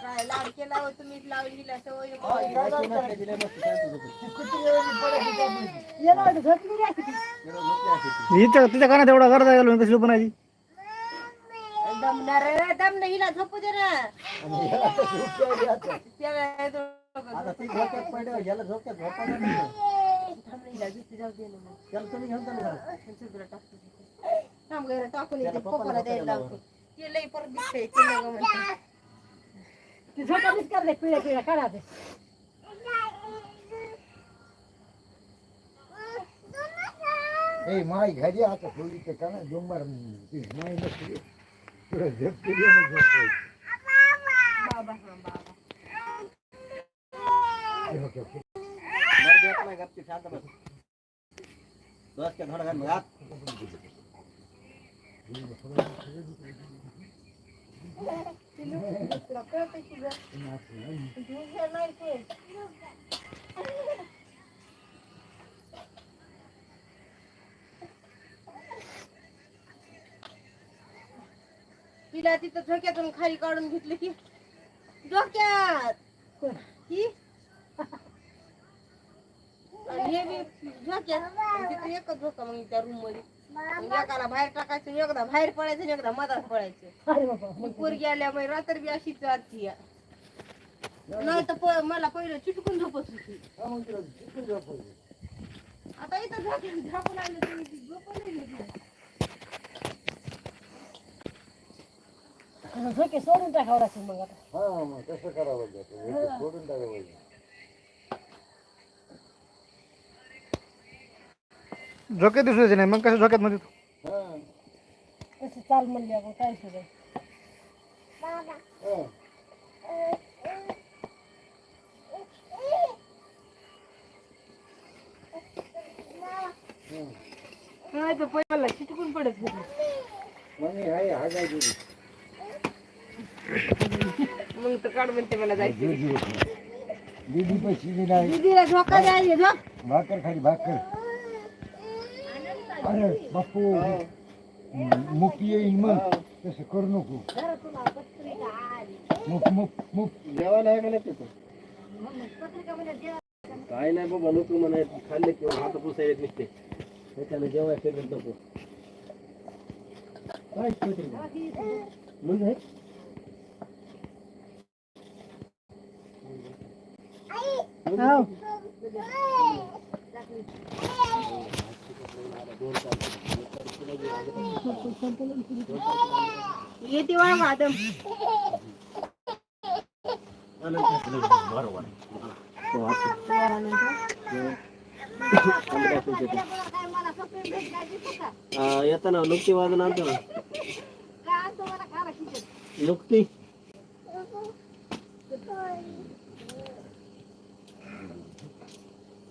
काय लाड केला हो लावून दिला सवय इथं तिच्या कानात एवढा करता गेलो कशी झोपणाची दमणार दम नाही हिला झोपू दे ना त्याला दोघं थांब रे, हिला झोपू जाऊ दे ना मग. टाकतो थांब टाकून येते पप्पाला द्यायला द्यायला लावतो ते लई परत दिसतंय ते नगं म्हणते. ती झोपावीच करते पिढ्या पिढ्या काढा ते ए माय घरी आता थोडी ते का ना डोंबर ती माय नसली पुढे झोप केली आणि झोप होईल. बाबा हा बाबा ओके, ओके. बरं, देत नाही गपची शांत बस. बस त्या थोडा वेळ आत. तुला तिथं झोक्यातून खाली काढून घेतलं की. डोक्यात की आणि हे बी तिथं एकच झोका मग त्या रूममध्ये मग एकाला बाहेर टाकायचं आणि एकदा बाहेर पडायचं आणि एकदा मधात पडायचं अरे बाबा मग पोरगी आल्यामुळे रात्र बी अशीच जाती या. नाही तर प- मला पहिलं चिटकून झोपत होती मग तिला. आता इथं झोपून झोपून आलं तरी ती झोपून झोके सोडून टाकावं लागेल मग आता हा मग तसं करावं लागतं. हे सोडून टाकावं लागतं. झोक्यात दिसू नाही मग कसं झोक्यात मध्ये तू हा, कसं चाल म्हणले आपण काय हा. नाही तर पहिला चिटकून पडत होती. मग मी हाय हागायची ती. मग तर काढ म्हणते मला जायचं दीदी पैसे दिली नाही. दीदीला झोका द्यायचे भाकर खाली भाकर. अरे बापू मुकी येईन मग तसं करू नको मुक मुक मुक जेवायला आहे का नाही तिथं. काय नाही बाबा नको म्हणाय खाल्ले किंवा हात पुसाय येत नसते त्याच्याने जेवायला फिरत नको. काय म्हणजे येते वा मादम बरोबर येताना नुकती वाजून आणतो ना.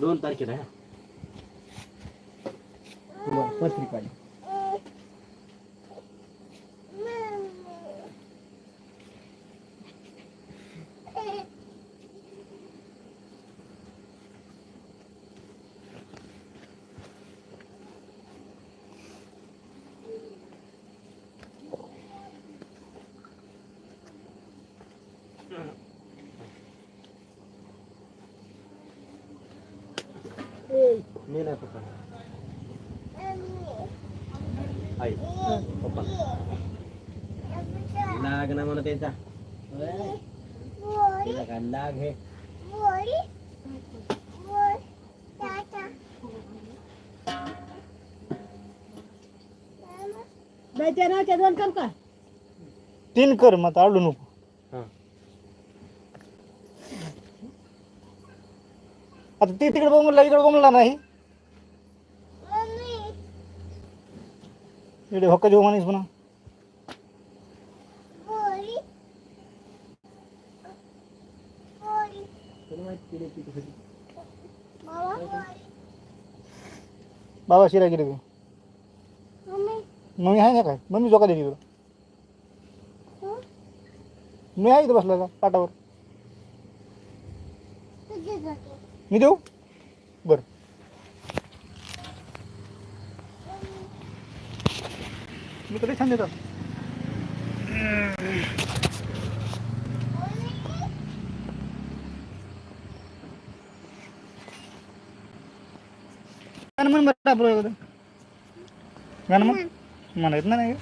दोन तारखेला आहे. पत्रिका आहे. मी नाही पप्पा आई पप्पा लाग ना म्हणा त्यांचा लाग हे दोन कर का तीन कर मग आडू नको हा आता ती तिकडे बोंबला इकडे बोंबला नाही इकडे हक्क देऊ माणूस म्हणा. बाबा शिरा तू. मम्मी. आहे ना काय? मम्मी जोका दिली तुला. मी आहे इथं बसला पाटावर. मी देऊ? बर. मी तरी छान देतात गाणं म्हण बरं आपलं. गाणं म्हण. नाही का?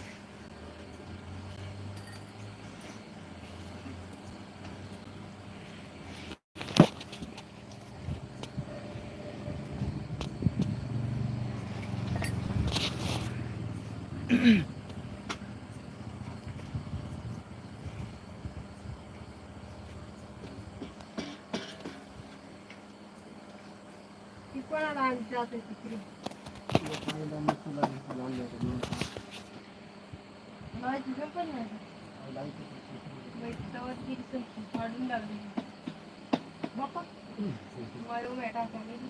ती कोणाला आणते आता तिकडे लावायची का पण नाही? बाई, तवा ती संपली, फाडून लागली. बाप्पा, वाळू नाही टाकायला गेली.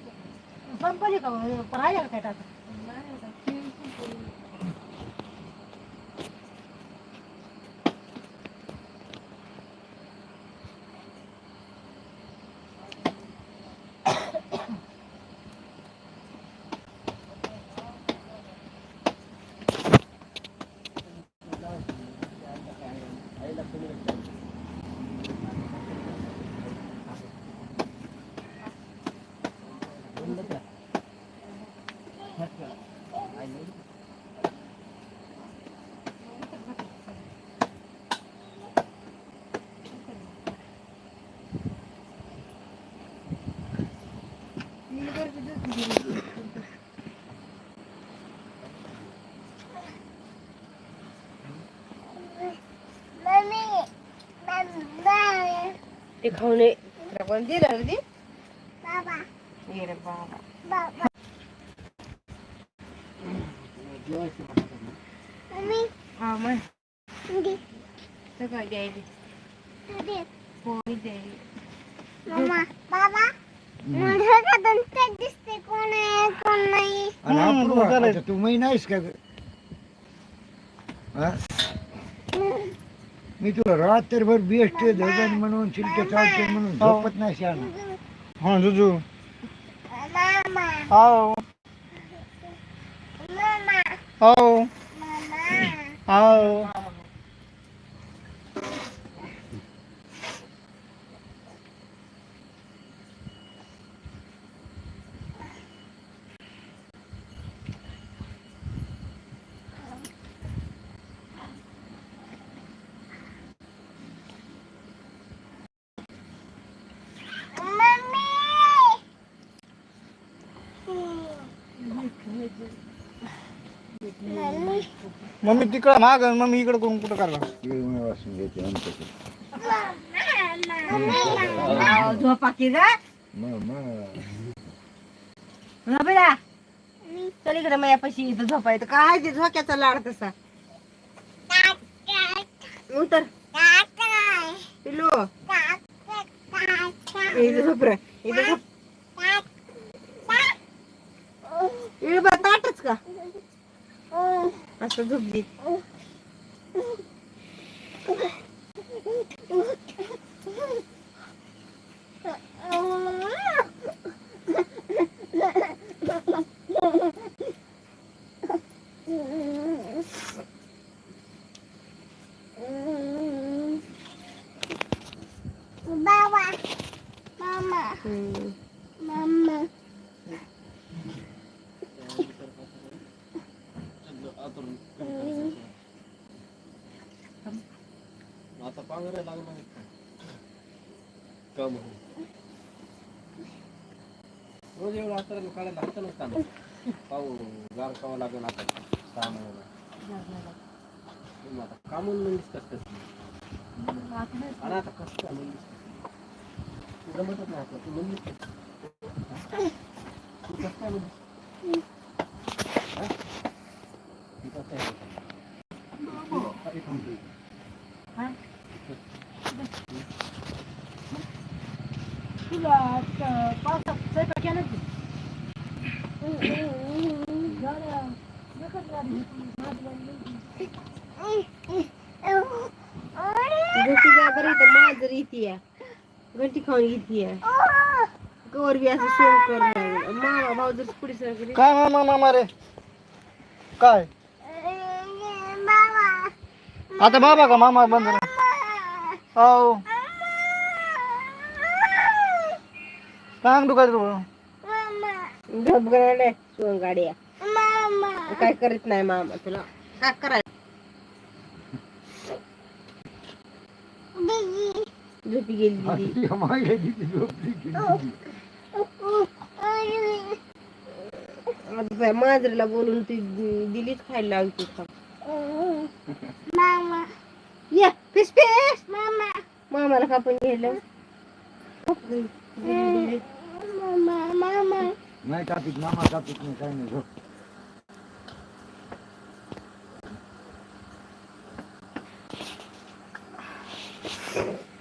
ती गर्दी दिसली. ते खाऊन कोण दिलं रे ते ये रे बाबा हा मग आणि अपूर्वा. आता तू मी नाहीस का ग? हा? मी तुला रात्रभर बेस्ट धगन म्हणून शिल्क चालते म्हणून हो. झोपत नाही शहाणा हा जुजू आओ आओ आओ मम्मी तिकडं माग मम्मी इकडं करून कुठं वासून घेते आमच्याकडे झोपा की जा मग मग बेटा चल इकडे. माझ्यापाशी इथं झोपायचं काय ते झोक्याचा लाड तसा उतर पिल्लू इथं झोप रे इथं झोप बा ताटच का असं झोप दे हम्म. आता पांघरायला लागला काम रोज एवढं आता काढायला हातानं काम. पाहू गार खावा लागेल आता. सहा महिन्याला आता कामून म्हणलीस कसं कस? आणि आता कसं काय म्हणलीस? तुला नाही आता तू म्हणलीस तू कसं काय म्हणलीस हा? तू कसं तुला क- पावसात स्वयंपाक केला की? झालं. एकच गाडी घेतली. माझी गाडी नव्हती. घंटी काय बरं इथं मांजर येते घंटी खाऊन घेते कवर बी असं सोंग कर मामा भाऊ जर पुढे सर काय मामा मामा रे? काय? आता बाबा का मामा बंद हो सांग तू काय तू सोंग गाड्या काय करीत नाही मामा तुला. काय करायचं? झोपी गेली दिदी. आता त्या मांजरीला बोलून ती दिलीच खायला लागते का या फिस फिस मामा मामाला कापून घ्यायला नाही कापित मामा कापित नाही काही नाही झोप झोप डोळे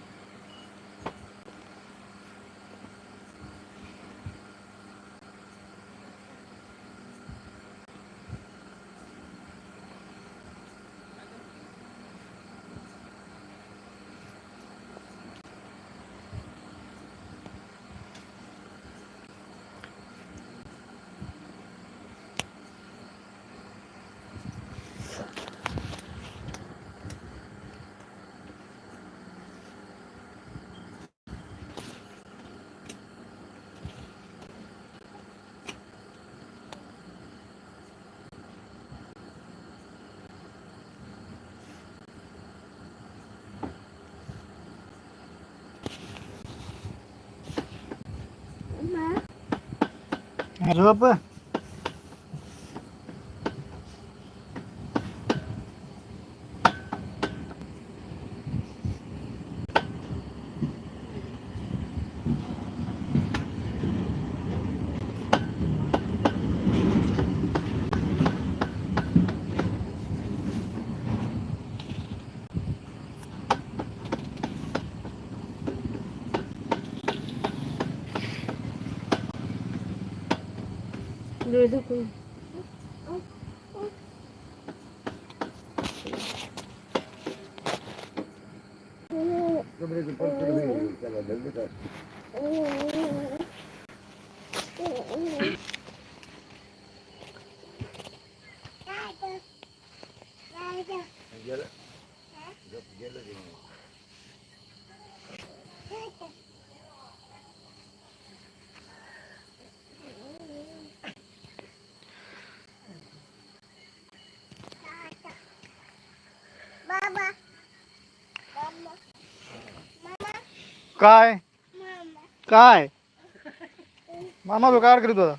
झाकून कमरेचं पडतं होईल त्याला धगधग आहे. गेलं झोप गेलं ते. काय? काय? मामा तो काय करीत होता.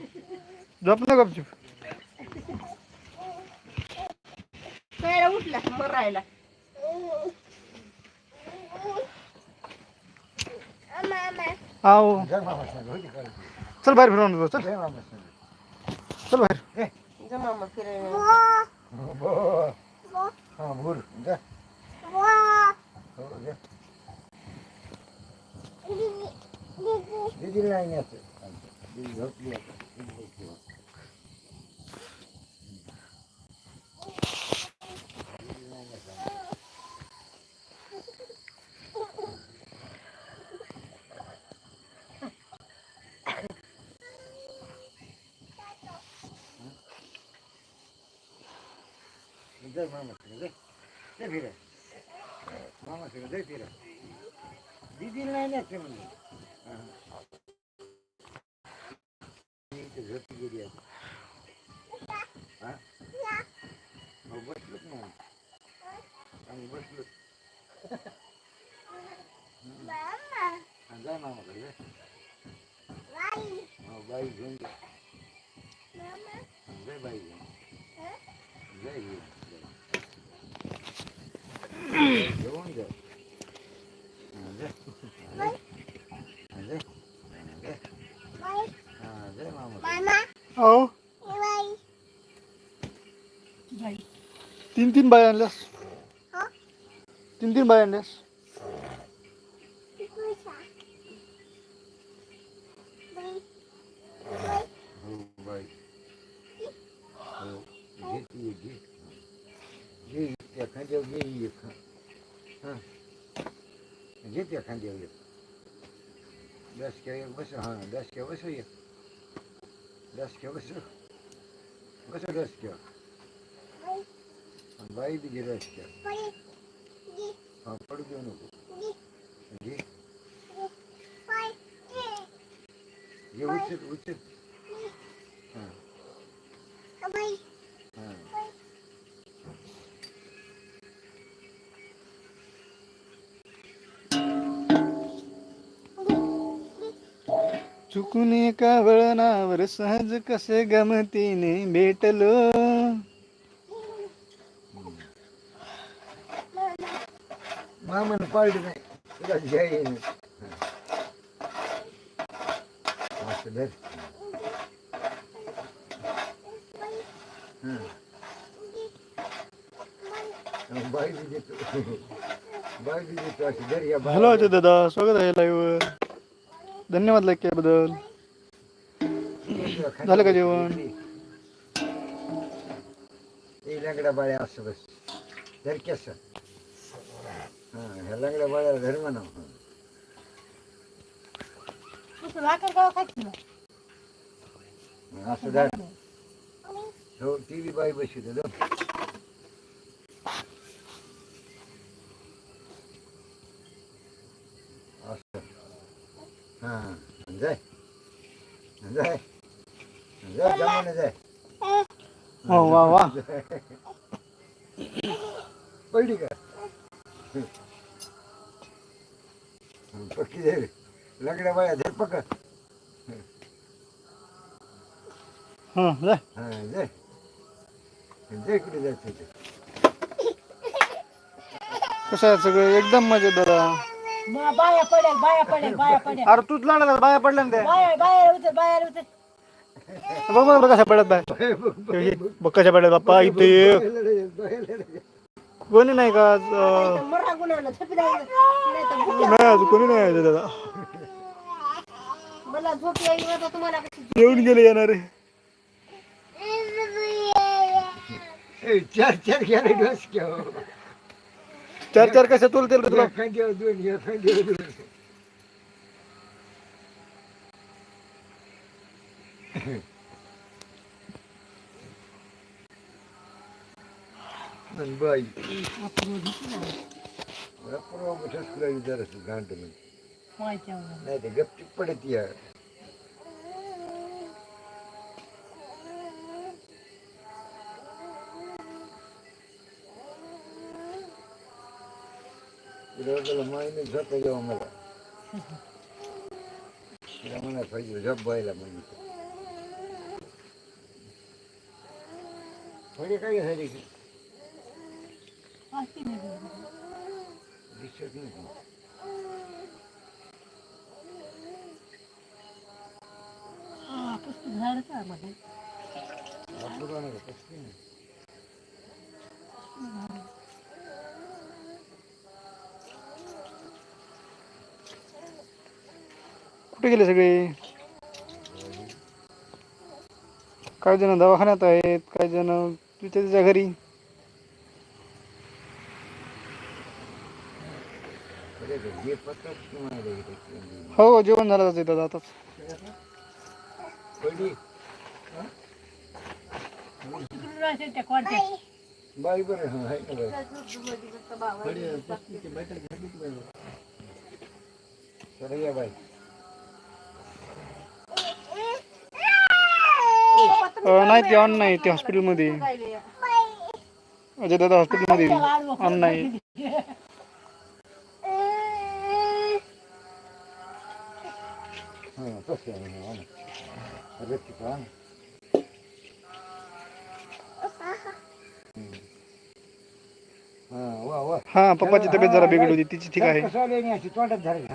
झोप ना गपचूप. उठला मरायला आओ? चल बाहेर फिरवून चल. जा मामा सांग. चल बाहेर. फिरायला हो, हा, बोल. जा. हो, जा. दीदीला नाही न्यायचं. दीदी झोपली आता. दीदी झोपली आता. जा मामा संग, जा. जा फिरा. मामा संग जा फिरा. दीदीला नाही न्यायचं म्हणलं. हा. मी इथं झोपी गेली आता. हा? हो, बसलोच हा. हा. हा, तीन तीन बाय आणल्यास तीन तीन बाय आणल्यास हो बाई हो घे ती एक, घे घे त्या खांद्यावर घे ही एक हां घे त्या खांद्यावर एक दसक्या एक बस हां दसक्या बस एक दसक्या बस बस दसक्या आणि बाई बी घे दसक्या हा पडू देऊ नको चुकून एका वळणावर सहज कसे गमतीने भेटलो? मामन पाळली नाही. हॅलो दादा स्वागत आहे लाईव्हवर धन्यवाद लाईक केल्याबद्दल झालं का जेवण? ए लंगडा बाळ्या असं बस. धर केस हां ह्या लंगड्या बाळ्याला धर म्हणा. असं धर. हो टी व्ही बाई बशी दो वा वा वा. पडली का? पक्की दे लंगड्या बाया धर पकड. हां जा हां कुठे जायचं ते कसं आहे सगळं? एकदम मजेत दादा. मग बाया पडेल बाया पडेल बाया पडेल. अरे तूच लाडला बाया पडल्या ना त्या. बाया बाया उतर बाया उतर. बघ बघ कशा पडल्यात बाय बघ कशा पडल्यात बाप्पा इथे. कोणी नाही का नाही कोणी नाही दादा. येऊन गेले येणारे. चार चार घ्या. चार चार कशा तुला? या खांद्यावर दोन या खांद्यावर दोन आणि बाई परवा मोठ्या तुला विचार असतो घांट म्हणजे माहिती नाही गपचिप झोप जेव्हा मला म्हणा पाहिजे झोप व्हायला म्हणजे थोडी काय झाली की. दिसत झाड का मध्ये नाही. कुठे गेले सगळे? काही जण दवाखान्यात आहेत काही जण तू त्याच्या घरी. हो जेवण झालं जाते दादा आताच. पडली तिकडून असेल बाई बरं हा आहे ना बाई पडली, पस्तीसची बैठक झाली की बाई? चला या बाई अं, नाही ते ऑन नाही ते हॉस्पिटलमध्ये अजय दादा हॉस्पिटलमध्ये ऑन नाही हा हा. हा हा पप्पाची तब्येत जरा बिघडली होती तिची ठीक आहे. तोंडात धरा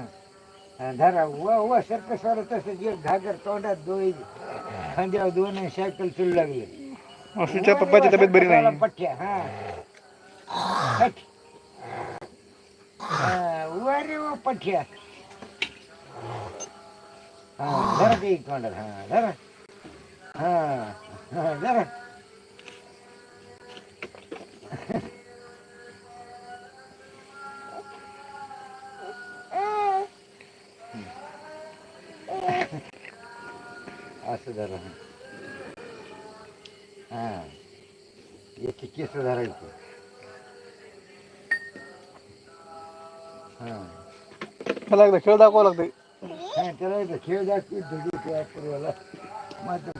हा, धरा वा वा सर्कसवाला तसं एक घागर तोंडात दोन खांद्यावर दोन सायकल चलू लागली. हॉस्पिटलच्या पप्पाची तबीयत बरी नाही. पठ्या हा. हट. हा, वर रे वा पठ्या हा जरा ते तोंडात हा जरा हा हा जरा असं जरा हा. याची केस धरायची. हा. एकदा खेळ दाखवावं हा, त्याला एकदा खेळ दाखवी धुडी त्या पूर्वाला मात्र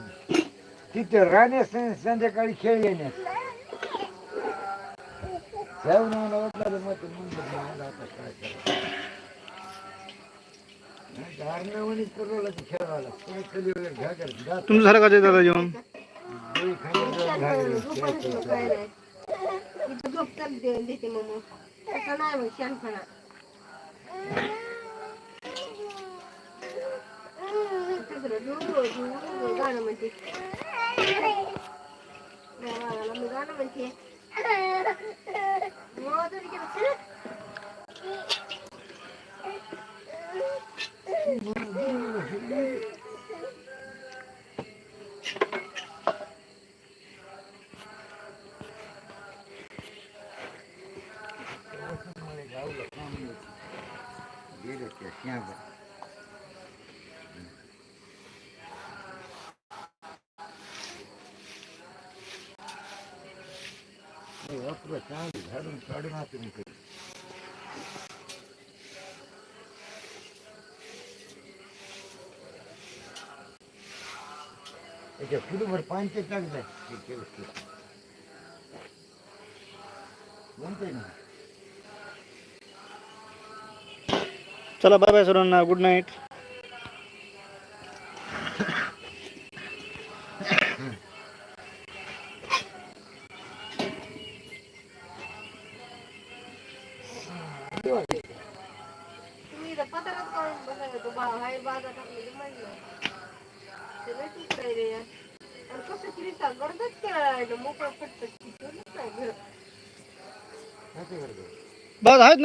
तिथे राहण्यास नाही, संध्याकाळी खेळ येण्यास जाऊन आला वाटला रे मग म्हणलं मला आता काय करायचं अर्णवणी पूर्वाला ते खेळायला कोणी खाली वगैरे घ्या करत जात तुमचं झालं का ते दादा जेवण? कोणी खाली वगैरे घ्या करत, खेळ खेळतो. इथं झोप तर दे- देते मग तसं नाही मग शानपणा तिसरं डू- डू- गाणं म्हणते गावाला मी गाणं म्हणते मग तरी केलं सर. मला गावला काम नव्हतं. गेलं त्या श्यामला. हे वापरा चांगली झाडून काढून आतून इकडे. त्याच्या फुलभर पाणी टाकलं ते म्हणते ना. चला बाय बाय सर्वांना गुड नाईट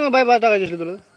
बस आहेत ना बाय बाय